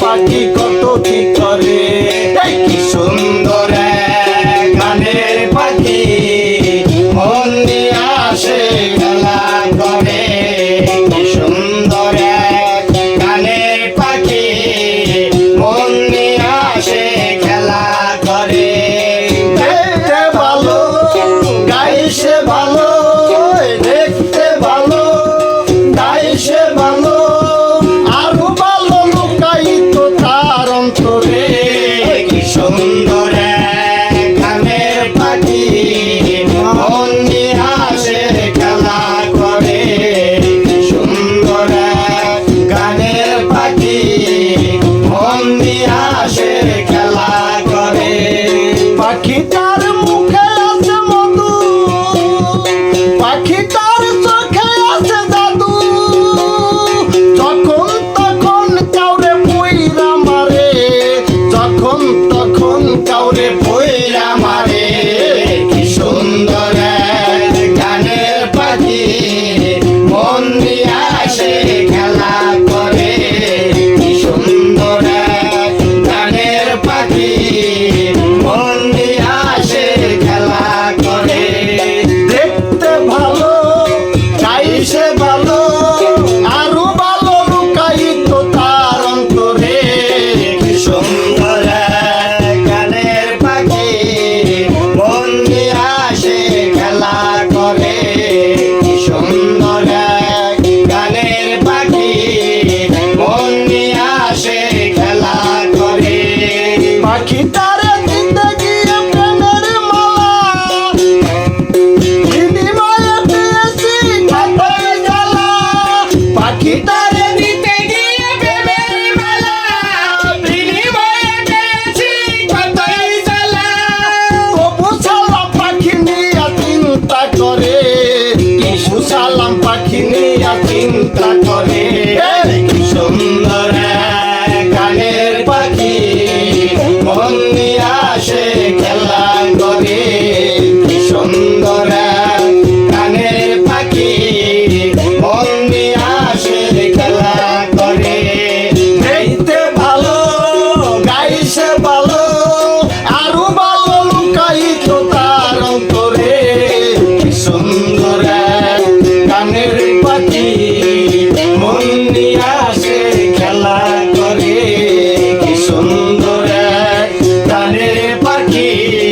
পাখি কত ঠিক আমার অন্তরে পাখি নিয়া চিন্তা কর। parque